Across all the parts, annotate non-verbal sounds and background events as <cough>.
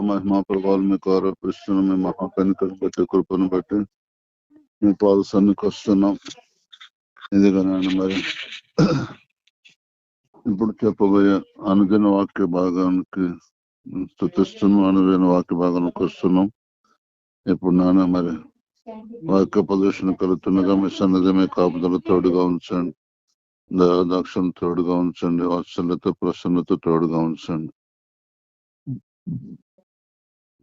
మహిమా ప్రభావాలు మీకు ఆరోపిస్తున్నాం మీ మహాకనికను బట్టి కృపను బట్టి మీ పాద సన్నికి వస్తున్నాం. ఎందుకని మరి ఇప్పుడు చెప్పబోయే అనుదిన వాక్య భాగానికి స్థుతిస్తున్నాం. అనుదిన వాక్య భాగానికి వస్తున్నాం. ఇప్పుడు నాన్న మరి వాక్య ప్రదర్శన కలుగుతుండగా మీ సన్నిధి మీ కాపుదల తోడుగా ఉంచండి. దయాదాక్షణ తోడుగా ఉంచండి. వాత్సల్యత ప్రసన్నత తోడుగా ఉంచండి.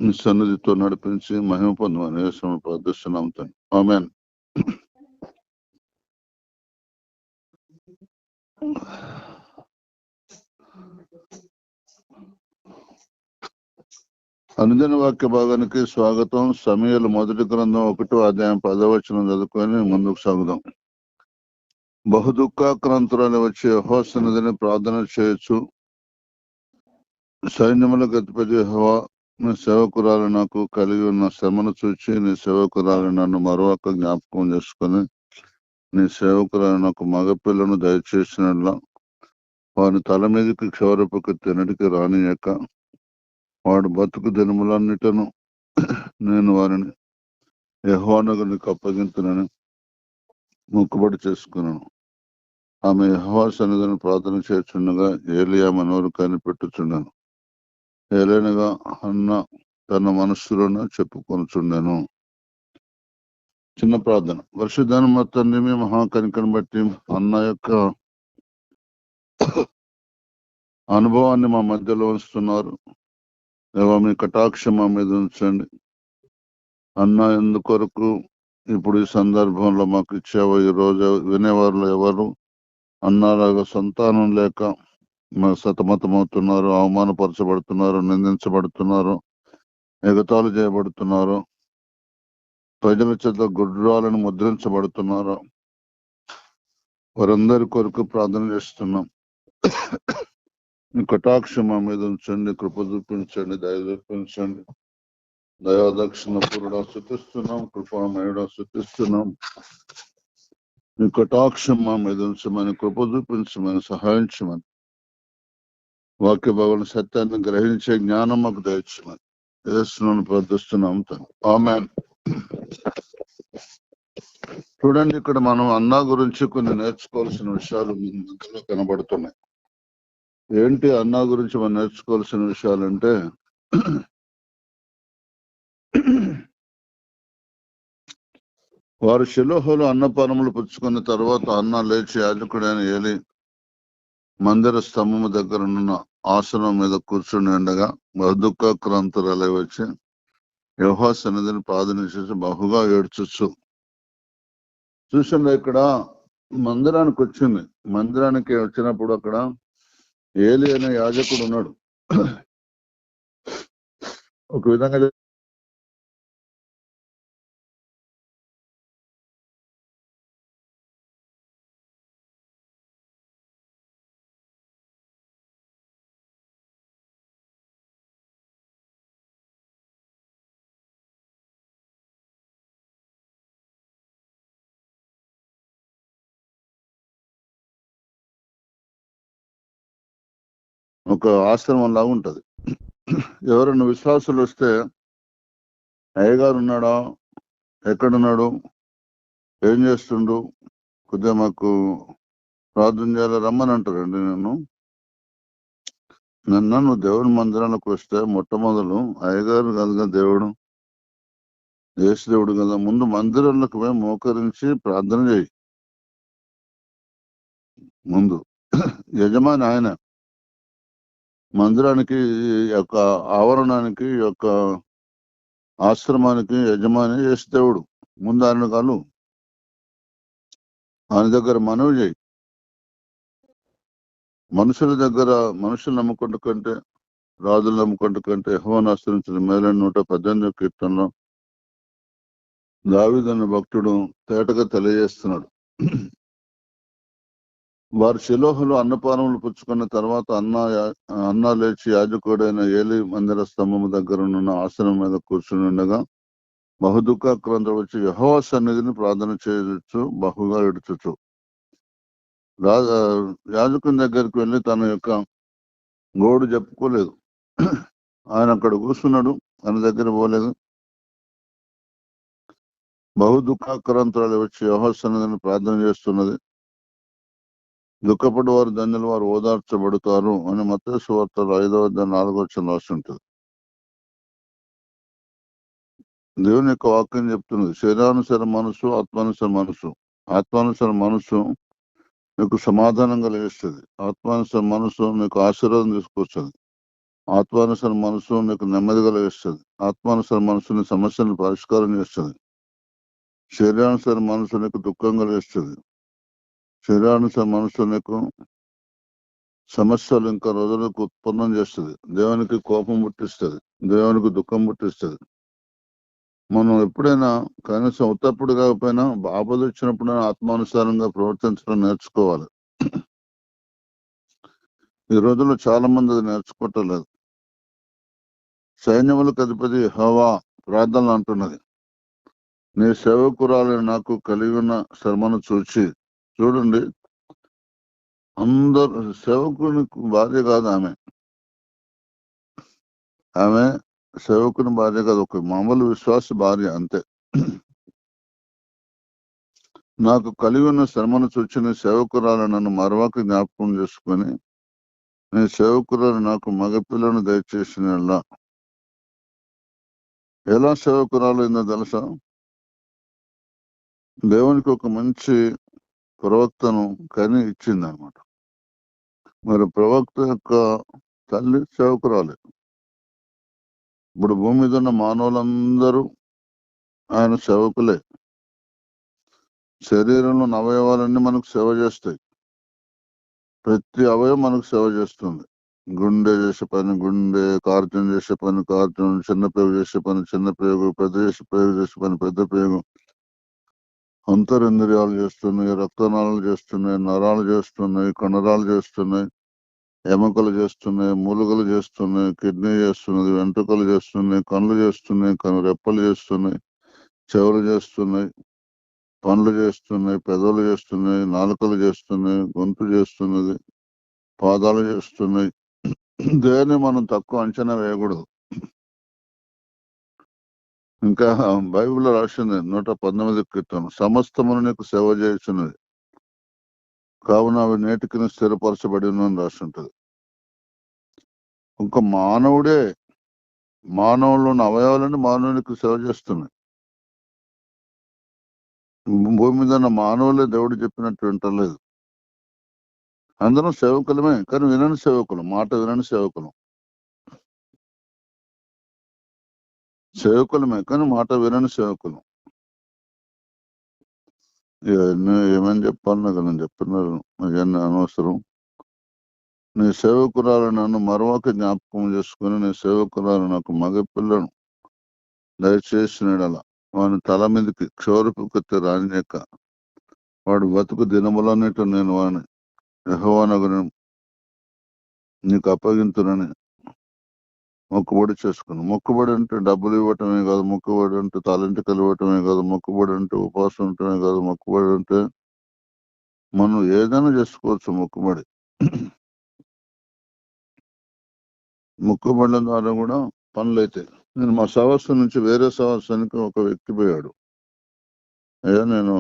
మీ సన్నిధితో నడిపించి మహిమ పొందమని యేసుని ప్రార్థిస్తున్నాం తండ్రి. ఆమెన్. అనుదిన వాక్య భాగానికి స్వాగతం. సమయాలు మొదటి గ్రంథం ఒకటో అధ్యాయం పదవచనం చదువుకొని ముందుకు సాగుదాం. వచ్చి వచ్చే యహోసన్నిధిని ప్రార్థన చేయొచ్చు. సైన్యములకు గతిపతి హవా నీ సేవకురాలు నాకు కలిగి ఉన్న శ్రమను చూచి నీ సేవకురాలు నన్ను మరొక జ్ఞాపకం చేసుకొని నీ సేవకురాలు నాకు మగపిల్లను దయచేసినట్లా వాని తల మీదకి క్షౌరపుకు తినడికి రానియక వాడు బతుకు దినములన్నిటను నేను వారిని యహోనకు నీకు అప్పగింతునని మొక్కుబడి చేసుకున్నాను. ఆమె యహోవా సన్నిధిని ప్రార్థన చేస్తుండగా ఏలియా మనోరు కనిపెట్టుచున్నాను ఏలైనగా అన్న తన మనస్సులోనే చెప్పుకొనుచుండెను. చిన్న ప్రార్థన. వర్షధానం మొత్తాన్ని మీ మహాకనికను బట్టి అన్న యొక్క అనుభవాన్ని మా మధ్యలో ఉంచుతున్నారు. దేవా మీ కటాక్షం మా మీద ఉంచండి. అన్న ఎందుకొరకు ఇప్పుడు ఈ సందర్భంలో మాకు ఇచ్చావో ఈ రోజు వినేవారు ఎవరు? అన్నలాగా సంతానం లేక సతమతమవుతున్నారు అవమానపరచబడుతున్నారు నిందించబడుతున్నారు ఎగతాలు చేయబడుతున్నారు ప్రజల చేత గుడ్రాలను ముద్రించబడుతున్నారు. వారందరి కొరకు ప్రార్థన చేస్తున్నాం. కటాక్షం మా మీద ఉంచండి కృప చూపించండి దయ చూపించండి. దయాదక్షిణ పూర్ణ శుతిస్తున్నాం కృపామయుడ శుతిస్తున్నాం మీ కటాక్షం మా మీద ఉంచమని కృప చూపించమని సహాయించమని. వాక్య భవన సత్యాన్ని గ్రహించే జ్ఞానం మాకు దయచున్నాను వేస్తున్నాను ప్రార్థిస్తున్నాం ఆమె చూడండి ఇక్కడ మనం అన్నా గురించి కొన్ని నేర్చుకోవాల్సిన విషయాలు మన కనబడుతున్నాయి. ఏంటి అన్నా గురించి మనం నేర్చుకోవాల్సిన విషయాలంటే వారు శిలోహలో అన్నపానములు పుచ్చుకున్న తర్వాత అన్న లేచి యాజకుడైన ఏలి మందిర స్తంభము దగ్గర ఉన్న ఆసనం మీద కూర్చుని ఉండగా బహుదుఃఖాక్రాంతురాలై వచ్చి యోహా సన్నిధిని ప్రార్థనించేసి బహుగా ఏడ్చొచ్చు చూసిండ ఇక్కడ మందిరానికి వచ్చింది. మందిరానికి వచ్చినప్పుడు అక్కడ ఏలి అనే యాజకుడు ఉన్నాడు. ఒక విధంగా ఒక ఆశ్రమం లాగా ఉంటది. ఎవరైనా విశ్వాసులు వస్తే అయ్యగారు ఉన్నాడా? ఎక్కడున్నాడు? ఏం చేస్తుండు? కొద్దిగా మాకు ప్రార్థన చేయాలి రమ్మని అంటారండి నేను నిన్న నువ్వు దేవుని మందిరానికి వస్తే మొట్టమొదలు అయ్యగారు కదా దేవుడు? యేసు దేవుడు కదా. ముందు మందిరాలకు మేము మోకరించి ప్రార్థన చేయి. ముందు. యజమాని ఆయన. మందిరానికి యొక్క ఆవరణానికి యొక్క ఆశ్రమానికి యజమాని యేసు దేవుడు. ముందు ఆయన కాలు ఆయన దగ్గర మనవి చేయి. మనుషుల దగ్గర మనుషులు నమ్ముకుంటు కంటే రాజులు నమ్ముకుంటు కంటే యెహోవాను ఆశ్రయించిన మేలైన నూట పద్దెనిమిది కీర్తనలో దావిదన్న భక్తుడు తేటగా తెలియజేస్తున్నాడు. వారు శిలోహులు అన్నపానములు పుచ్చుకున్న తర్వాత అన్న అన్న లేచి యాజకుడైన ఏలి మందిర స్తంభము దగ్గర ఉన్న ఆసనం మీద కూర్చుని ఉండగా బహుదుఃఖాక్రాంత వచ్చి యహోవా సన్నిధిని ప్రార్థన చేయొచ్చు బహుగా ఎడుచుచు యాజకుని దగ్గరికి వెళ్ళి తన యొక్క గోడు చెప్పుకోలేదు ఆయన అక్కడ కూర్చున్నాడు ఆయన దగ్గర పోలేదు. బహు వచ్చి వచ్చి సన్నిధిని ప్రార్థన చేస్తున్నది. దుఃఖపడి వారు ధన్యులు వారు ఓదార్చబడతారు అని మత సువార్తలు ఐదవ నాలుగో వచ్చిన రాసి ఉంటుంది. దేవుని యొక్క వాక్యం చెప్తున్నది శరీరానుసర మనసు ఆత్మానుసర మనసు ఆత్మానుసర మనసు మీకు సమాధానం కలిగిస్తుంది ఆత్మానుసర మనసు మీకు ఆశీర్వాదం తీసుకొస్తుంది. ఆత్మానుసర మనసు మీకు నెమ్మది కలిగిస్తుంది ఆత్మానుసర మనసుని సమస్యలను పరిష్కారం చేస్తుంది. శరీరానుసర మనసు నీకు దుఃఖం కలిగిస్తుంది శరీరానుస మనసు సమస్యలు ఇంకా రోజులకు ఉత్పన్నం చేస్తుంది. దేవునికి కోపం పుట్టిస్తుంది. దేవునికి దుఃఖం పుట్టిస్తుంది. మనం ఎప్పుడైనా కనీసం ఉత్తప్పుడు కాకపోయినా ఆపద వచ్చినప్పుడైనా ఆత్మానుసారంగా ప్రవర్తించడం నేర్చుకోవాలి. ఈ రోజుల్లో చాలా మంది అది నేర్చుకోవటలేదు. సైన్యములకు అధిపతి హవా ప్రార్థనలు అంటున్నది. నీ సేవకురాలు నాకు కలిగి ఉన్న శ్రమను చూచి చూడండి. అందరు సేవకుని భార్య కాదు ఆమె. ఆమె సేవకుని భార్య కాదు ఒక మామూలు విశ్వాస భార్య అంతే. నాకు కలిగి ఉన్న శ్రమను చూచిన సేవకురాలు నన్ను మరొక జ్ఞాపకం చేసుకొని నీ సేవకురాలు నాకు మగపిల్లను దయచేసిన ఎలా సేవకురాలు అయిందో తెలుసా? దేవునికి ఒక మంచి ప్రవక్తను కని ఇచ్చింది అనమాట మరి ప్రవక్త యొక్క తల్లి సేవకురాలే. ఇప్పుడు భూమి మీద ఉన్న మానవులందరూ ఆయన సేవకులే. శరీరంలో అవయవాలన్నీ మనకు సేవ చేస్తాయి. ప్రతి అవయవం మనకు సేవ చేస్తుంది. గుండె చేసే పని గుండె కార్జం చేసే పని కార్జం చిన్న పేగు చేసే పని చిన్న పేగు పెద్ద చేసే పేగు చేసే పని పెద్ద పేగు అంతరింద్రియాలు చేస్తున్నాయి రక్తనాళాలు చేస్తున్నాయి నరాలు చేస్తున్నాయి కండరాలు చేస్తున్నాయి ఎముకలు చేస్తున్నాయి మూలుగలు చేస్తున్నాయి కిడ్నీ చేస్తున్నది వెంట్రుకలు చేస్తున్నాయి కళ్ళు చేస్తున్నాయి కను రెప్పలు చేస్తున్నాయి చెవులు చేస్తున్నాయి పండ్లు చేస్తున్నాయి పెదవులు చేస్తున్నాయి నాలుకలు చేస్తున్నాయి గొంతు చేస్తున్నది పాదాలు చేస్తున్నాయి. దేన్ని మనం తక్కువ అంచనా వేయకూడదు. ఇంకా బైబిల్లో రాసింది నూట పంతొమ్మిది క్రితం సమస్తమును నీకు సేవ చేస్తున్నది కావున అవి నేటికి స్థిరపరచబడి రాసి ఉంటుంది ఇంకా మానవుడే మానవులను ఉన్న మానవునికి సేవ చేస్తున్నాయి. భూమి మీద ఉన్న మానవులే దేవుడు చెప్పినట్టు వింటలేదు. అందరం సేవకులమే కానీ వినని సేవకులు మాట వినని సేవకులం. సేవకులమే కానీ మాట వినని సేవకులు. ఇవన్నీ ఏమని చెప్పాలన్నా నాకు నేను అవన్నీ అనవసరం? నీ సేవకురాలు నన్ను మరొక జ్ఞాపకం చేసుకుని నీ సేవకురాలు నాకు మగపిల్లను. దయచేసినడలా వాని తల మీదకి క్షోరపు కత్తి రానియక. వాడు బతుకు దినములన్నిటి నేను వాని యహోవానగును నీకు అప్పగింతునని మొక్కుబడి చేసుకుని మొక్కుబడి అంటే డబ్బులు ఇవ్వటమే కాదు మొక్కుబడి అంటే తలంటికలు ఇవ్వటమే కాదు మొక్కుబడి అంటే ఉపవాసం ఉండటమే కాదు మొక్కుబడి అంటే మనం ఏదైనా చేసుకోవచ్చు మొక్కుబడి. మొక్కుబడుల ద్వారా కూడా పనులు అయితే నేను మా సవస్సు నుంచి వేరే సవస్సానికి ఒక వ్యక్తి పోయాడు. అయ్యా నేను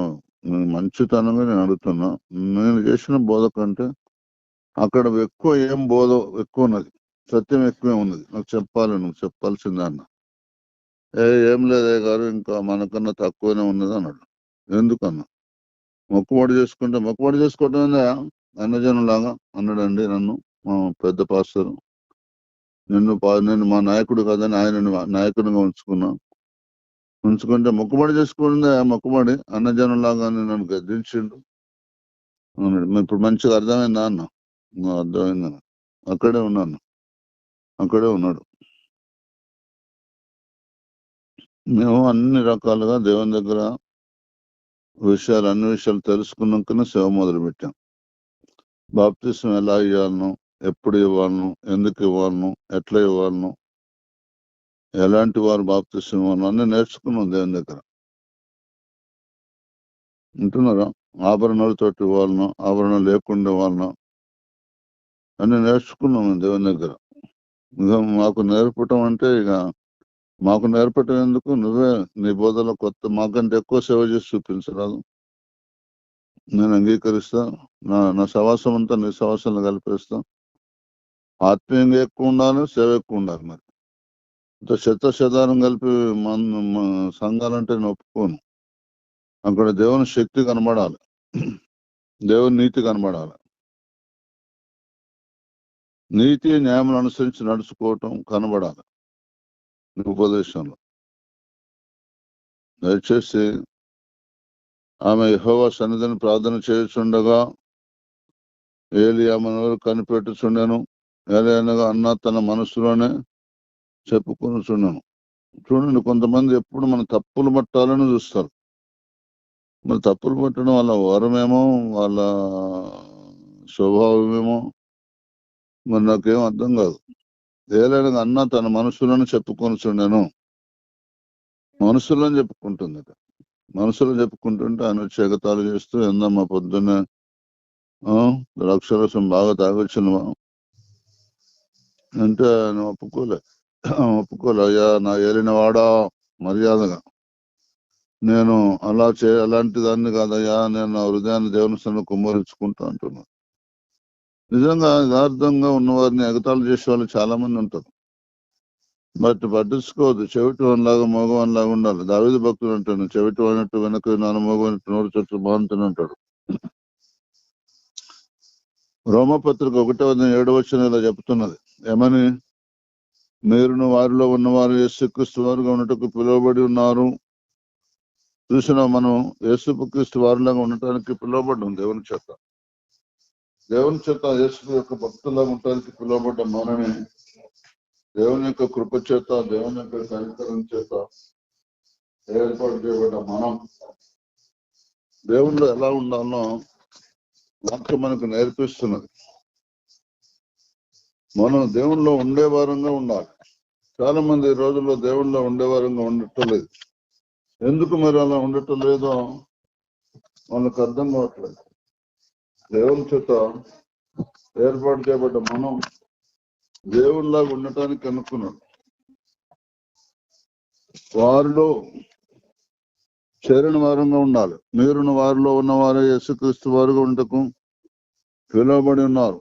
నేను మంచితనంగా నేను అడుగుతున్నా. నేను చేసిన బోధ కంటే అక్కడ ఎక్కువ ఏం బోధ ఎక్కువ ఉన్నది. సత్యం ఎక్కువే ఉన్నది. నాకు చెప్పాలి నువ్వు చెప్పాల్సిందే అన్న. ఏ ఏం లేదే గారు ఇంకా మనకన్నా తక్కువనే ఉన్నది అన్నాడు. ఎందుకన్నా? మొక్కుబడి చేసుకుంటే మొక్కుబడి చేసుకోవటం అన్నజనులాగా అన్నజనం లాగా అన్నాడండి నన్ను మా పెద్ద పాస్టర్. నిన్ను పా- నేను మా నాయకుడు కాదని ఆయన నాయకుడిగా ఉంచుకున్నా. ఉంచుకుంటే మొక్కుబడి చేసుకుంటే మొక్కుబడి అన్నజనం లాగా నన్ను గద్దించిండు. అన్నాడు. ఇప్పుడు మంచిగా అర్థమైందా అన్న? అర్థమైందా అక్కడే ఉన్నాను. అక్కడే ఉన్నాడు. మేము అన్ని రకాలుగా దేవుని దగ్గర విషయాలు అన్ని విషయాలు తెలుసుకున్నాకనే సేవ మొదలు పెట్టాం బాప్తిసం ఎలా ఇవ్వాలను ఎప్పుడు ఇవ్వాలను ఎందుకు ఇవ్వాలను ఎట్లా ఇవ్వాలను ఎలాంటి వారు బాప్తిసం ఇవ్వాలను అన్ని నేర్చుకున్నాం దేవుని దగ్గర. ఉంటున్నారా? ఆభరణాలతోటి ఇవ్వాలను ఆభరణం లేకుండా ఇవ్వాలను? అన్ని నేర్చుకున్నాం దేవుని దగ్గర. మాకు నేర్పటం అంటే ఇక మాకు నేర్పటం ఎందుకు? నువ్వే నీ బోధలో కొత్త మాకంటే ఎక్కువ సేవ చేసి చూపించరాదు. నేను అంగీకరిస్తా. నా నా సవాసం అంతా నీ సవాసాలను కలిపేస్తా. ఆత్మీయంగా ఎక్కువ ఉండాలి సేవ ఎక్కువ ఉండాలి మరి. ఇంత శత శతానం కలిపి మన సంఘాలంటే నేను ఒప్పుకోను. అక్కడ దేవుని శక్తి కనబడాలి. దేవుని నీతి కనబడాలి. నీతి న్యాయం అనుసరించి నడుచుకోవటం కనబడాలి. నీ ఉపదేశంలో. దయచేసి ఆమె యహోవా సన్నిధిని ప్రార్థన చేయుచుండగా ఏలి ఆమెను కనిపెట్టుచుండెను ఏలైనగా అన్న తన మనసులోనే చూడను చూడండి కొంతమంది ఎప్పుడు మన తప్పులు పట్టాలని చూస్తారు. మన తప్పులు పట్టడం వాళ్ళ వరమేమో వాళ్ళ స్వభావమేమో మరి నాకేం అర్థం కాదు. ఏలైనగా అన్న తన మనసులోనే చెప్పుకొనుచుండెను మనసులో చెప్పుకుంటుంది అట. మనసులో చెప్పుకుంటుంటే ఆయన వచ్చి ఎగతాళి చేస్తూ ఎందమ్మా పొద్దున్నే? ఆ, ద్రాక్షరసం బాగా తాగొచ్చును అంటే ఆయన ఒప్పుకోలే. <clears throat> ఒప్పుకోలే. అయ్యా నా ఏలిన వాడా మర్యాదగా. నేను అలా చే అలాంటి దాన్ని కాదయ్యా. నేను నా హృదయాన్ని దేవుని సన్ను కుమ్మరించుకుంటా అంటున్నాను నిజంగా యథార్థంగా ఉన్నవారిని ఎగతాళి చేసే వాళ్ళు చాలా మంది ఉంటారు. బట్ పట్టించుకోవద్దు. చెవిటి లాగా మగవానిలాగా ఉండాలి. దావిది భక్తులు అంటాను చెవిటి అయినట్టు వెనక నాన్న మగవానట్టు నోరు చుట్టూ బాగుంటుంది అంటాడు. రోమపత్రిక ఒకటో అధ్యాయం ఏడు వచ్చిన ఇలా చెప్తున్నది. ఏమని? మీరును వారిలో ఉన్నవారు యేసుక్రీస్తు వారుగా ఉన్నట్టుకు పిలువబడి ఉన్నారు. చూసిన మనం? యేసుక్రీస్తు వారిలాగా ఉండటానికి పిలువబడ్డాం దేవుని చేత. దేవుని చేత యేసు యొక్క భక్తులా ఉండడానికి పిలువబడ్డ మనమే దేవుని యొక్క కృప చేత దేవుని యొక్క కనికరం చేత ఏర్పాటు చేయబడ్డ మనం. దేవుళ్ళు ఎలా ఉండాలో వాక్యం మనకు నేర్పిస్తున్నది. మనం దేవుణ్ణిలో ఉండే వారంగా ఉండాలి. చాలా మంది ఈ రోజుల్లో దేవుణ్ణిలో ఉండే వారంగా ఉండటం లేదు. ఎందుకు మరి అలా ఉండటం లేదో వాళ్ళకి అర్థం కావట్లేదు. దేవుని చేత ఏర్పాటు చేయబడ్డ మనం దేవునిలాగా ఉండటానికి అనుకున్నాడు వారిలో చేరిన వారంగా ఉండాలి. మీరున్న వారిలో ఉన్నవారే యేసుక్రీస్తు వారుగా ఉండటకు పిలువబడి ఉన్నారు.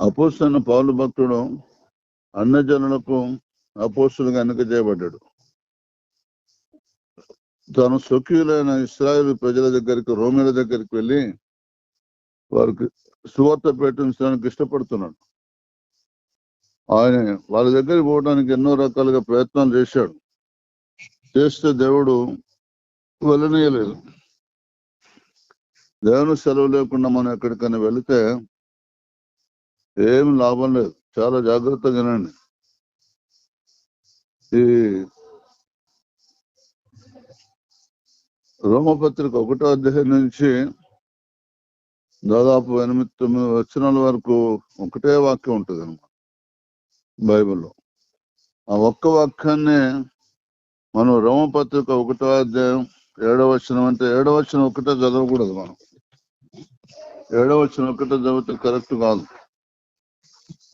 అపోస్తైన పౌలు భక్తుడు అన్న జనులకు అపోస్తులుగా వెనుక చేయబడ్డాడు. తను స్వకీయులైన ఇస్రాయేల్ ప్రజల దగ్గరికి రోమిల దగ్గరికి వెళ్ళి వారికి సువార్త ప్రకటించడానికి ఇష్టపడుతున్నాడు. ఆయన వాళ్ళ దగ్గరికి పోవడానికి ఎన్నో రకాలుగా ప్రయత్నాలు చేశాడు. చేస్తే దేవుడు వెళ్ళనీయలేదు. దేవుని సెలవు లేకుండా మనం ఎక్కడికైనా వెళితే ఏం లాభం లేదు. చాలా జాగ్రత్తగా వినండి. ఈ రోమపత్రిక ఒకటో అధ్యాయం నుంచి దాదాపు ఎనిమిది తొమ్మిది వచనాల వరకు ఒకటే వాక్యం ఉంటుంది అనమాట బైబిల్లో. ఆ ఒక్క వాక్యాన్ని మనం రోమపత్రిక ఒకటో అధ్యాయం ఏడవ వచనం అంటే ఏడవ వచనం ఒకటే చదవకూడదు మనం. ఏడవ వచనం ఒకటే చదివితే కరెక్ట్ కాదు.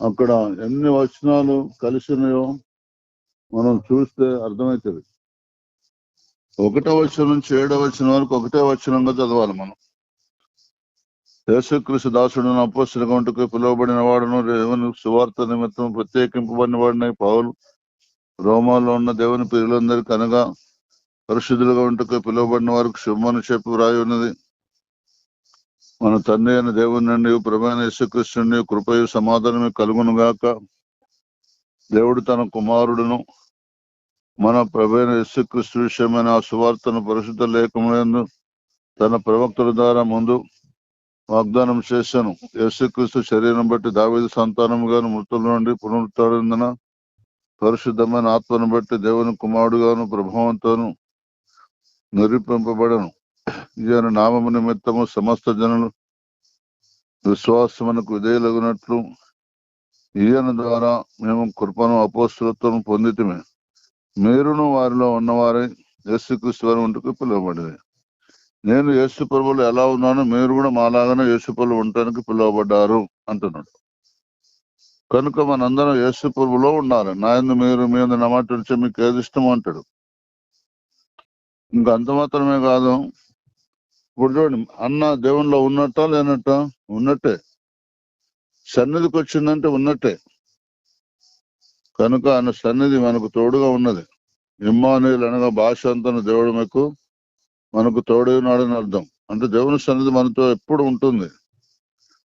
అక్కడ ఎన్ని వచనాలు కలిసి ఉన్నాయో మనం చూస్తే అర్థమవుతుంది. ఒకటో వచనం నుంచి ఏడో వచనం వరకు ఒకటే వచనంగా చదవాలి మనం. యేసుక్రీస్తు దాసుడు అపోస్తుల వంటకు పిలువబడిన వాడును దేవుని సువార్త నిమిత్తం ప్రత్యేకింపబడిన వాడిని పావులు రోమాలో ఉన్న దేవుని పిల్లలందరికీ అనగా పరిశుద్ధులుగా ఉంటకు పిలువబడిన వారికి శుభమని చెప్పి వ్రాయి ఉన్నది. మన తండ్రి అయిన దేవుని నుండి ప్రభైన యేసుకృష్ణుని కృపయు సమాధానమే కలుగునుగాక. దేవుడు తన కుమారుడును మన ప్రభైన యేసుక్రీస్తు విషయమైన ఆ సువార్తను పరిశుద్ధ లేఖములందు తన ప్రవక్తుల ద్వారా ముందు వాగ్దానం చేశాను. యేసుక్రీస్తు శరీరం బట్టి దావేది సంతానముగాను మృతుల నుండి పునరుత్డిన పరిశుద్ధమైన ఆత్మను బట్టి దేవుని కుమారుడుగాను ప్రభావంతోను నిరూపింపబడను. ఈయన నామము నిమిత్తము సమస్త జనులు విశ్వాసమునకు విధేయులగినట్లు ఈయన ద్వారా మేము కృపను అపోస్తులత్వం పొందితమే. మీరును వారిలో ఉన్నవారై యేసుక్రీస్తు వారి ఉంటుకు పిలువబడింది నేను యేసు ప్రభులు ఎలా ఉన్నానో మీరు కూడా మాలాగానే యేసు ప్రభులు ఉండటానికి పిలువబడ్డారు అంటున్నాడు. కనుక మనందరం యేసు ప్రభులో ఉండాలి. నాయన మీరు మీద నమాట మీకు ఏది ఇష్టం అంటాడు. ఇంకా అంత మాత్రమే కాదు. ఇప్పుడు చూడండి అన్న దేవునిలో ఉన్నట్ట లేనట్ట? ఉన్నట్టే. సన్నిధికి వచ్చిందంటే ఉన్నట్టే. కనుక ఆయన సన్నిధి మనకు తోడుగా ఉన్నది. ఇమ్మానుయులు అనగా భాష దేవుడు మీకు మనకు తోడున్నాడని అర్థం. అంటే దేవుని సన్నిధి మనతో ఎప్పుడు ఉంటుంది?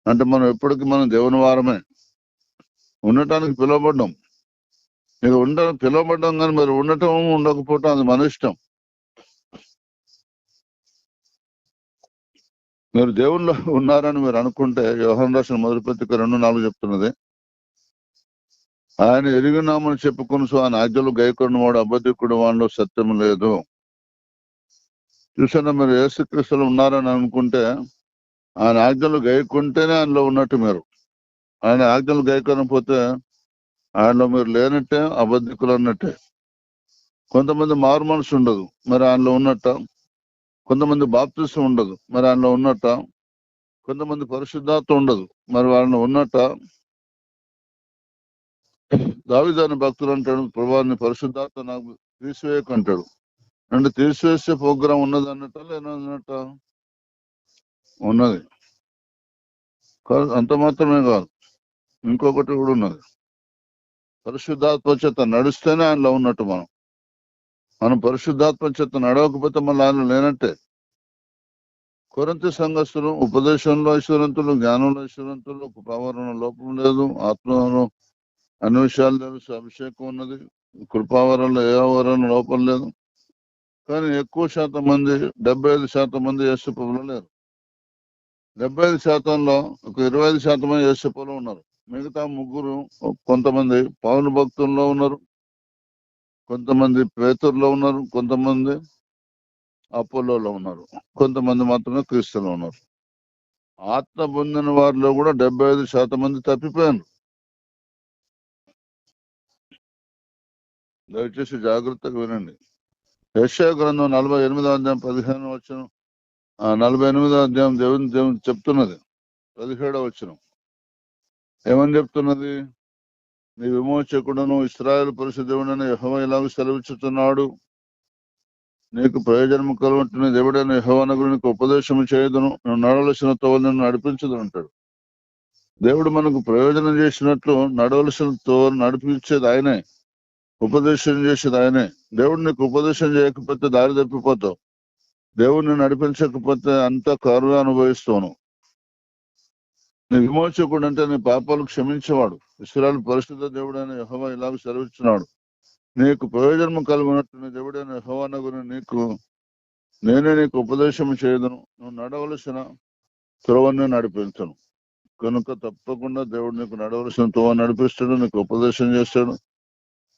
అంటే మనం ఎప్పటికీ మనం దేవుని వారమే. ఉండటానికి పిలువబడ్డాం. ఇక ఉండ పిలువబడ్డం కానీ మరి ఉండటం ఉండకపోవటం అది మన ఇష్టం. మీరు దేవుళ్ళు ఉన్నారని మీరు అనుకుంటే వ్యవహారం రాసిన మొదటి పత్రిక రెండు నాలుగు చెప్తున్నది. ఆయన ఎరిగినామని చెప్పుకుని సో ఆయన ఆజ్ఞలు గైకొని వాడు అబద్ధికుడు వాడిలో సత్యం లేదు. చూసారా మీరు? యేసుక్రీస్తులు ఉన్నారని అనుకుంటే ఆయన ఆజ్ఞలు గైకుంటేనే ఆయనలో ఉన్నట్టు మీరు. ఆయన ఆజ్ఞలు గైకొనకపోతే ఆయనలో మీరు లేనట్టే అబద్ధికులు అన్నట్టే. కొంతమంది మారు మనసు ఉండదు మరి ఆయనలో ఉన్నట్ట. కొంతమంది బాప్తిసం ఉండదు మరి ఆయనలో ఉన్నట్ట. కొంతమంది పరిశుద్ధాత్మ ఉండదు మరి వాళ్ళని ఉన్నట్ట. దావిదాని భక్తులు అంటాడు ప్రభాని పరిశుద్ధాత్మ నాకు తీసివేయకు అంటాడు. అంటే తీసివేసే ప్రోగ్రాం ఉన్నది అన్నట్ట లేనన్నట్ట ఉన్నది. కాదు అంత మాత్రమే కాదు. ఇంకొకటి కూడా ఉన్నది. పరిశుద్ధాత్మ చేత నడిస్తేనే ఆయనలో ఉన్నట్టు మనం. మనం పరిశుద్ధాత్మ చేత నడవకపోతే మళ్ళీ ఆయన లేనట్టే. కొరంతి సంఘస్థులు ఉపదేశంలో ఐశ్వర్యంతులు జ్ఞానంలో ఐశ్వర్యంతులు కృపావరణ లోపం లేదు ఆత్మలో అన్ని విషయాలు అభిషేకం ఉన్నది. కృపావరంలో ఏ వరం లోపం లేదు. కానీ ఎక్కువ శాతం మంది డెబ్బై ఐదు శాతం మంది యేసుప్రభులు లేరు. డెబ్బై ఐదు శాతంలో ఒక ఇరవై ఐదు శాతం మంది యేసుప్రభులు ఉన్నారు. మిగతా ముగ్గురు కొంతమంది పౌరు భక్తుల్లో ఉన్నారు. కొంతమంది పేతుర్లో ఉన్నారు. కొంతమంది అపోలోలో ఉన్నారు. కొంతమంది మాత్రమే క్రీస్తులో ఉన్నారు. ఆత్మ పొందిన వారిలో కూడా డెబ్బై ఐదు శాతం మంది తప్పిపోయారు దయచేసి జాగ్రత్తగా వినండి. యశా గ్రంథం నలభై ఎనిమిదో అధ్యాయం పదిహేను వచ్చిన నలభై ఎనిమిదో అధ్యాయం దేవుని దేవుని చెప్తున్నది. పదిహేడో వచ్చిన ఏమని చెప్తున్నది? నీ విమోచకుడను ఇస్రాయల్ పరిశుద్ధుడని యెహోవా ఇలాగ సెలవిచ్చుతున్నాడు నీకు ప్రయోజనం కలుగుంటున్న దేవుడైన యెహోవా నీకు ఉపదేశం చేయదును. నువ్వు నడవలసిన తోలు నిన్ను నడిపించదు అంటాడు. దేవుడు మనకు ప్రయోజనం చేసినట్లు నడవలసిన తోలు నడిపించేది ఆయనే. ఉపదేశం చేసేది ఆయనే. దేవుడు నీకు ఉపదేశం చేయకపోతే దారి తప్పిపోతావు. దేవుడిని నడిపించకపోతే అంతా కరువు అనుభవిస్తాను. నీ విమోచకుడు అంటే నీ పాపాలు క్షమించేవాడు. ఇస్రాయల్ పరిశుద్ధ దేవుడైన యహోవా ఇలాగ సెలవిస్తున్నాడు నీకు ప్రయోజనం కలుగునట్టు దేవుడైన యహోవాన నీకు నేనే నీకు ఉపదేశం చేయదును. నువ్వు నడవలసిన త్రోవని నడిపించను. కనుక తప్పకుండా దేవుడు నీకు నడవలసిన త్రోవ నడిపిస్తాడు నీకు ఉపదేశం చేస్తాడు.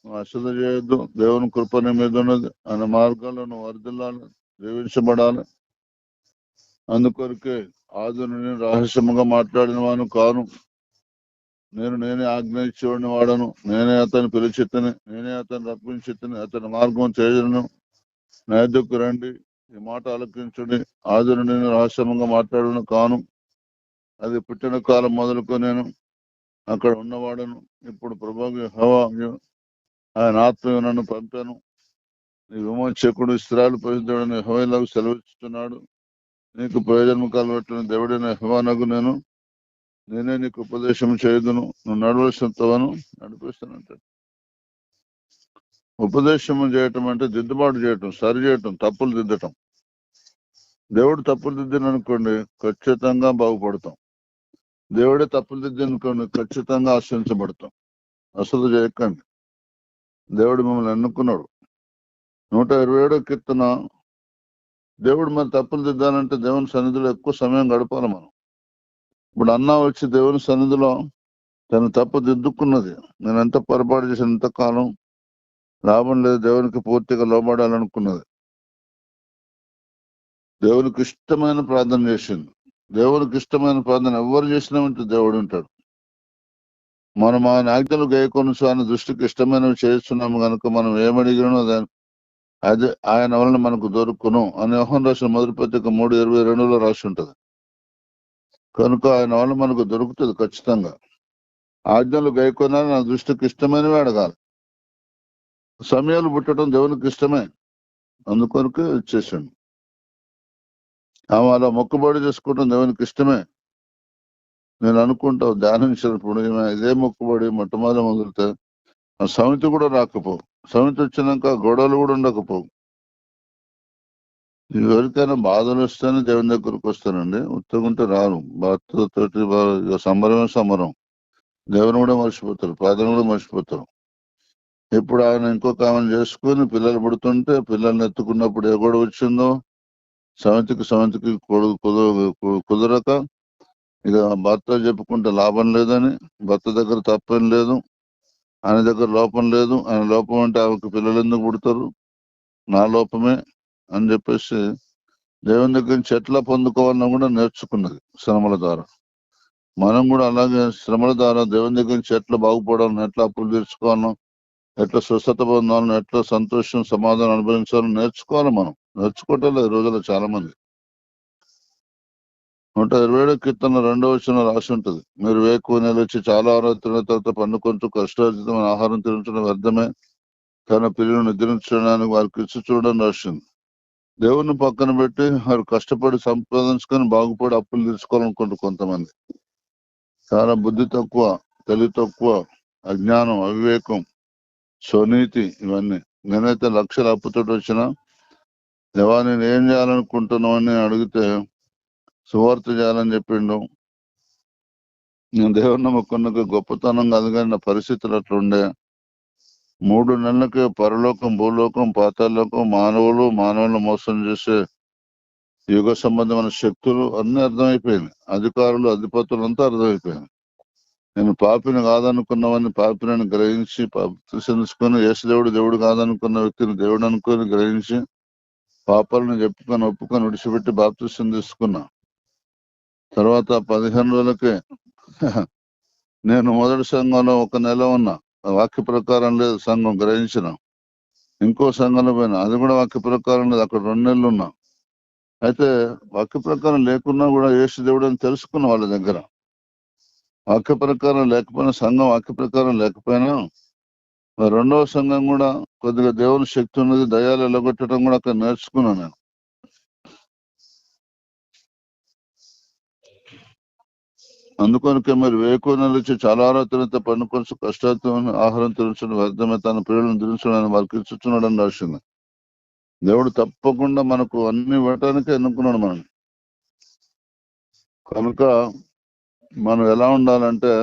అశ్రద్ధ చేయొద్దు దేవుని కృప నీ మీద ఉన్నది ఆయన మార్గాల్లో నువ్వు వర్దిల్లాలి జీవించబడాలి అందుకొరకే ఆదును నేను రహస్యముగా మాట్లాడిన వాను కాను. నేను నేనే ఆజ్ఞ వాడను. నేనే అతను పిలిచితని నేనే అతను రప్పించితని అతని మార్గం చేయను నా రండి ఈ మాట ఆలకించుడి. ఆదును నేను రహస్యముగా మాట్లాడను కాను. అది పుట్టిన కాలం మొదలుకు నేను అక్కడ ఉన్నవాడను. ఇప్పుడు ప్రభావి హవా ఆయన ఆత్మ నన్ను పంపాను. నీ విమోచకుడు ఇస్రాయల్ పరిశుద్ధుడని హోయలకు సెలవిస్తున్నాడు. నీకు ప్రయోజనం కలవట్టిన దేవుడైన హవానకు నేను. నేనే నీకు ఉపదేశం చేయదును. నువ్వు నడవలసిన తవను నడిపిస్తానంటాడు ఉపదేశం చేయటం అంటే దిద్దుబాటు చేయటం సరి చేయటం తప్పులు దిద్దటం. దేవుడు తప్పులు దిద్దిన అనుకోండి ఖచ్చితంగా బాగుపడతాం. దేవుడే తప్పులు దిద్ది అనుకోండి ఖచ్చితంగా ఆశ్రయించబడతాం. అసలు చేయకండి. దేవుడు మిమ్మల్ని ఎన్నుకున్నాడు నూట ఇరవై ఏడో కీర్తన దేవుడు మరి తప్పులు దిద్దాలంటే దేవుని సన్నిధిలో ఎక్కువ సమయం గడపాలి మనం. ఇప్పుడు అన్న వచ్చి దేవుని సన్నిధిలో తను తప్పు దిద్దుకున్నది. నేను ఎంత పొరపాటు చేసిన కాలం లాభం లేదు దేవునికి పూర్తిగా లోబడాలనుకున్నది. దేవునికి ఇష్టమైన ప్రార్థన చేసింది. దేవునికి ఇష్టమైన ప్రార్థన ఎవరు చేసినామంటే దేవుడు ఉంటాడు మనం ఆయన ఆజ్ఞలు గైకొని ఆయన దృష్టికి ఇష్టమైనవి చేస్తున్నాము కనుక మనం ఏమడిగినో దాని అది ఆయన వలన మనకు దొరుకును అని యోహన్ రాసిన మొదటి పత్రిక మూడు ఇరవై రెండులో రాసి ఉంటుంది. కనుక ఆయన వలన మనకు దొరుకుతుంది ఖచ్చితంగా. ఆజ్ఞలు గైకొనాలి నా దృష్టికి ఇష్టమైనవి అడగాలి. సమయాలు పుట్టడం దేవునికి ఇష్టమే. అందుకొరకు ఇచ్చేసాడు ఆమె అలా మొక్కుబడి చేసుకోవడం దేవునికి ఇష్టమే. నేను అనుకుంటావు ధ్యానించినప్పుడు ఈమె ఇదే మొక్కుబడి మొట్టమొదటి మొదలుతే ఆ సమితి కూడా రాకపోవు సమితి వచ్చినాక గొడవలు కూడా ఉండకపోవు ఎవరికైనా బాధలు వస్తేనే దేవుని దగ్గరకు వస్తానండి. ఉత్తగుంటే రాను. భర్తతోటి బా- సంబరమే సంబరం. దేవుని కూడా మర్చిపోతారు. ప్రార్థన కూడా మర్చిపోతారు. ఇప్పుడు ఆయన ఇంకొక ఆమెను చేసుకుని పిల్లలు పుడుతుంటే పిల్లల్ని ఎత్తుకున్నప్పుడు ఏ గొడవ వచ్చిందో సమితికి సమితికి కుదర- కుదరక ఇక భర్త చెప్పుకుంటే లాభం లేదని భర్త దగ్గర తప్పేం లేదు ఆయన దగ్గర లోపం లేదు ఆయన లోపం అంటే ఆమెకు పిల్లలు ఎందుకు పుడతారు? నా లోపమే అని చెప్పేసి దేవుని దగ్గర నుంచి ఎట్లా పొందుకోవాలని కూడా నేర్చుకున్నది శ్రమల ద్వారా. మనం కూడా అలాగే శ్రమల ద్వారా దేవుని దగ్గర నుంచి ఎట్లా బాగుపడాలని ఎట్లా అప్పులు తీర్చుకోవాలను ఎట్లా స్వస్థత పొందాలను ఎట్లా సంతోషం సమాధానం అనుభవించాలని నేర్చుకోవాలి మనం. నేర్చుకోవటం లేదు ఈ రోజుల్లో చాలా మంది నూట ఇరవై ఏడు కీర్తన రెండవ వచ్చిన రాసి ఉంటుంది. మీరు వేకువ వచ్చి చాలా ఆహారం తిన్న తర్వాత పన్ను కొంచెం కష్టార్జితమైన ఆహారం తినడం వ్యర్థమే. తన పిల్లలు నిద్రించడానికి వారికి ఇచ్చి చూడడం రాసింది. దేవుని పక్కన పెట్టి వారు కష్టపడి సంపాదించుకొని బాగుపడి అప్పులు తీర్చుకోవాలనుకుంటారు కొంతమంది. చాలా బుద్ధి తక్కువ తెలివి తక్కువ అజ్ఞానం అవివేకం స్వనీతి ఇవన్నీ. నేనైతే లక్షల అప్పుతో వచ్చిన దేవా నేను ఏం చేయాలనుకుంటున్నావు అని అడిగితే సువార్త చేయాలని చెప్పిండు. నేను దేవుని మొక్కకు గొప్పతనం కాదు కానీ నా పరిస్థితులు అట్లుండే. మూడు నెలలకి పరలోకం భూలోకం పాతాలోకం మానవులు మానవులను మోసం చేసే యుగ సంబంధమైన శక్తులు అన్ని అర్థమైపోయినాయి. అధికారులు అధిపతులు అంతా అర్థమైపోయింది నేను పాపిని కాదనుకున్నవని పాపిని గ్రహించి తెలుసుకొని యేసుదేవుడు దేవుడు కాదనుకున్న వ్యక్తిని దేవుడు అనుకొని గ్రహించి పాపాలను చెప్పుకొని ఒప్పుకొని విడిచిపెట్టి బాప్తిసం తీసుకున్నా. తర్వాత పదిహేను రోజులకే <laughs> నేను మొదటి సంఘంలో ఒక నెల ఉన్నా. వాక్య ప్రకారం లేదు సంఘం గ్రహించిన. ఇంకో సంఘంలో పోయినా. అది కూడా వాక్య ప్రకారం లేదు. అక్కడ రెండు నెలలు ఉన్నా. అయితే వాక్య ప్రకారం లేకున్నా కూడా యేసు దేవుడు అని తెలుసుకున్న వాళ్ళ దగ్గర. వాక్య ప్రకారం లేకపోయినా సంఘం వాక్య ప్రకారం లేకపోయినా రెండవ సంఘం కూడా కొద్దిగా దేవుని శక్తి ఉన్నది దయాలు ఎలగొట్టడం కూడా అక్కడ నేర్చుకున్నాను నేను. అందుకొనకే మరి వేకువనలు వచ్చి చాలా ఆరాధనతో పండుకొని కష్టాలతో ఆహారం తినచడం వ్యర్థమే తన ప్రియులను తినచడం వారికి ఇచ్చుచున్నాడు అని రాసింది. దేవుడు తప్పకుండా మనకు అన్ని ఇవ్వటానికే ఎన్నుకున్నాడు మనం కనుక మనం ఎలా ఉండాలంటే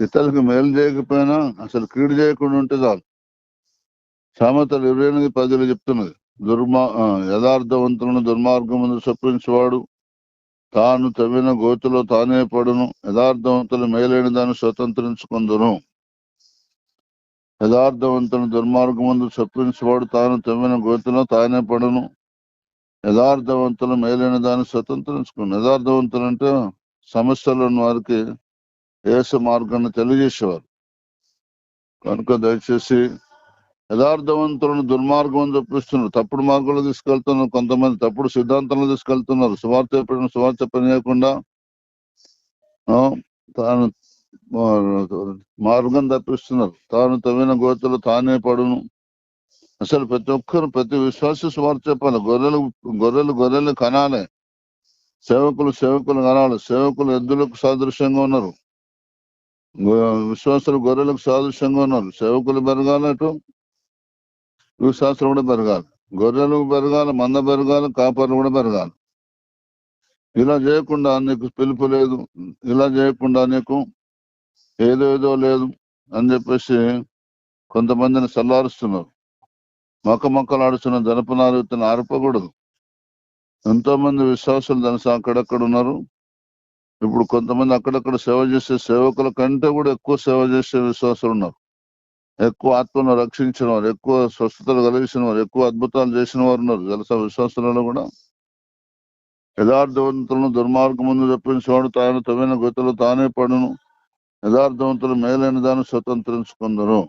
ఇతరులకు మేలు చేయకపోయినా అసలు కీడు చేయకుండా ఉంటే చాలు. సామెతలు ఇరవై ఎనిమిది పదిలో చెప్తున్నది దుర్మా యథార్థవంతులను దుర్మార్గం ముందు చొప్పించేవాడు తాను తవ్విన గోతులో తానే పడును. యథార్థవంతులు మేలైన దాన్ని స్వతంత్రించుకుందును. యథార్థవంతుని దుర్మార్గం ముందు చొప్పించేవాడు తాను తవ్విన గోతులో తానే పడును. యథార్థవంతులు మేలైన దాన్ని స్వతంత్రించుకుని యథార్థవంతులు అంటే సమస్యలు ఉన్న వారికి ఏసు మార్గాన్ని తెలియజేసేవారు. కనుక దయచేసి యథార్థవంతులను దుర్మార్గం చూపిస్తున్నారు తప్పుడు మార్గంలో తీసుకెళ్తున్నారు. కొంతమంది తప్పుడు సిద్ధాంతంలో తీసుకెళ్తున్నారు. సువార్త చెప్పడం సువార్త పనియకుండా ఆ, తాను మార్గం తప్పిస్తున్నారు. తాను తవ్విన గోతులు తానే పడును. అసలు ప్రతి ఒక్కరు ప్రతి విశ్వాసి సువార్త చెప్పాలి. గొర్రెలు గొర్రెలు గొర్రెలు కనాలి. సేవకులు సేవకులు కనాలి. సేవకులు ఎద్దులకు సాదృశ్యంగా ఉన్నారు. విశ్వాసులు గొర్రెలకు సాదృశ్యంగా ఉన్నారు. సేవకులు పెరగాలటు అటు కూడా పెరగాలి. గొర్రెలు పెరగాలి మంద పెరగాలి కాపర్లు కూడా పెరగాలి. ఇలా చేయకుండా నీకు పిలుపు లేదు. ఇలా చేయకుండా నీకు ఏదో ఏదో లేదు అని చెప్పేసి కొంతమందిని సల్లారుస్తున్నారు. మొక్క మొక్కలు ఆడుతున్న జనపనాలు ఆర్పకూడదు. ఎంతో మంది విశ్వాసులు దాని అక్కడక్కడ ఉన్నారు. ఇప్పుడు కొంతమంది అక్కడక్కడ సేవ చేసే సేవకుల కంటే కూడా ఎక్కువ సేవ చేసే విశ్వాసులు ఉన్నారు. ఎక్కువ ఆత్మను రక్షించిన వారు ఎక్కువ స్వస్థతలు కలిగించిన వారు ఎక్కువ అద్భుతాలు చేసిన వారు ఉన్నారు తెలుసా విశ్వాసులలో కూడా. యథార్థవంతులను దుర్మార్గం ముందు తప్పించేవాడు తాను తవ్విన గొత్తలు తానే పడును. యథార్థవంతులు మేలైన దాన్ని స్వతంత్రించుకుందరు.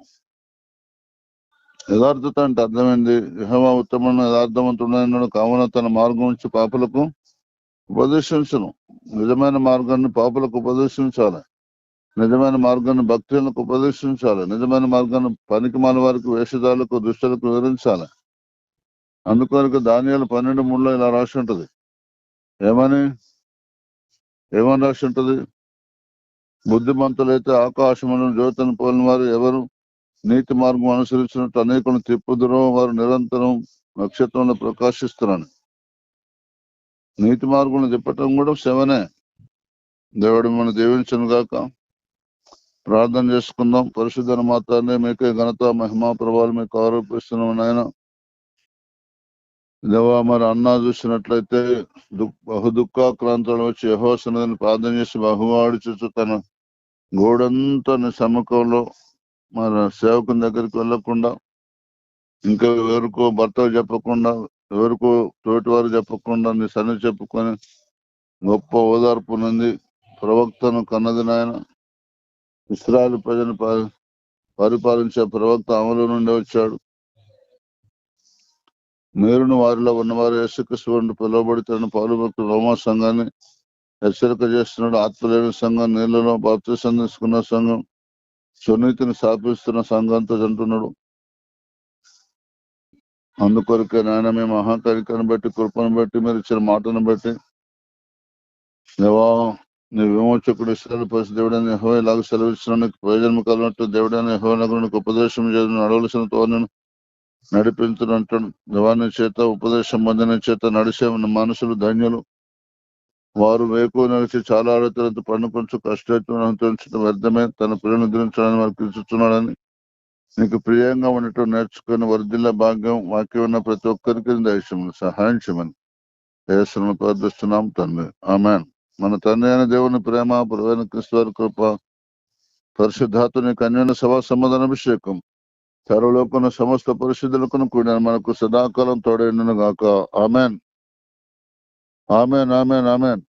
యథార్థత అంటే అర్థమైంది. యెహోవా ఉత్తమైన యథార్థవంతుడైనడు కావున తన మార్గం నుంచి పాపలకు ఉపదేశించను. నిజమైన మార్గాన్ని పాపలకు ఉపదేశించాలి. నిజమైన మార్గాన్ని భక్తులకు ఉపదేశించాలి. నిజమైన మార్గాన్ని పనికి మన వారికి వేషధాలకు దుష్టులకు వివరించాలి. అందుకొరకు ధాన్యాలు పన్నెండు మూడులో ఇలా రాసి ఉంటుంది. ఏమని? ఏమని రాసి ఉంటుంది? బుద్ధిమంతులైతే ఆకాశములను జ్యోతిని పోలిన వారు ఎవరు? నీతి మార్గం అనుసరించినట్టు అనేకులను తిప్పుదురో వారు నిరంతరం నక్షత్రంలో ప్రకాశిస్తున్నాను నీతి మార్గం తిప్పటం కూడా శవనే. దేవుడు మనం దీవించను గాక ప్రార్థన చేసుకుందాం. పరిశుద్ధన మాత్రాన్ని మీకే ఘనత మహిమా ప్రభావాలు మీకు ఆరోపిస్తున్నాం నాయన. దేవా మరి అన్న చూసినట్లయితే బహు దుఃఖాక్రాంతాలు వచ్చి యహోసనదని ప్రార్థన చేసి బహువాడు చుట్టూ తన గోడంతా నీ మరి సేవకుని దగ్గరికి వెళ్ళకుండా ఇంకా ఎవరికో భర్త చెప్పకుండా ఎవరికో తోటి వారు చెప్పకుండా నీ సన్ని చెప్పుకొని గొప్ప ఓదార్పు నుండి ప్రవక్తను కన్నది నాయన. ఇస్రాయల్ ప్రజలను ప- పరిపాలించే ప్రవక్త అమలు నుండి వచ్చాడు. మీరును వారిలో ఉన్నవారు యేసుక్రీస్తు పిలువబడితేను పౌరు భక్తులు రోమా సంఘాన్ని హెచ్చరిక చేస్తున్నాడు. ఆత్మలేని సంఘం నీళ్ళలో బాప్తిసం తీసుకున్న సంఘం సునీతిని స్థాపిస్తున్న సంఘంతో అంటున్నాడు అందుకొరకే నాయన మీ మహాకరికను బట్టి కృపను బట్టి మీరు ఇచ్చిన మాటను బట్టి దేవా నీ విమోచకుడు ఇస్రాయల్ పరిస్థితి దేవుడని హో ఇలాగ సెలవిచ్చిన ప్రయోజనం కలిగినట్టు దేవుడని హో నగరు ఉపదేశం చేసి నడవలసిన తోనను నడిపించునంటాడు దేవాని చేత ఉపదేశం పొందిన చేత నడిచే మనుషులు ధన్యులు. వారు వేకు నడిచి చాలా ఆడతలతో పండుకొంచు కష్టం వ్యర్థమే. తన ప్రియులను నిద్రించడానికి వారికి ఇచ్చుతున్నాడని నీకు ప్రియంగా ఉండటం నేర్చుకుని వర్ధిల్ల భాగ్యం వాక్యం ఉన్న ప్రతి ఒక్కరికి దయచేయమని సహాయం చేయమని. యేసును ప్రార్థిస్తున్నాం తండ్రి. ఆమెన్. మన తండ్రి అయిన దేవుని ప్రేమ ప్రవేణ క్రీస్తువారి కృప పరిశుద్ధాతుని కన్యన సభా సంబంధన అభిషేకం సర్వలోకన సమస్త పరిశుద్ధులకు కూడిన మనకు సదాకాలం తోడైనను గాక ఆమెన్. Amen amen amen.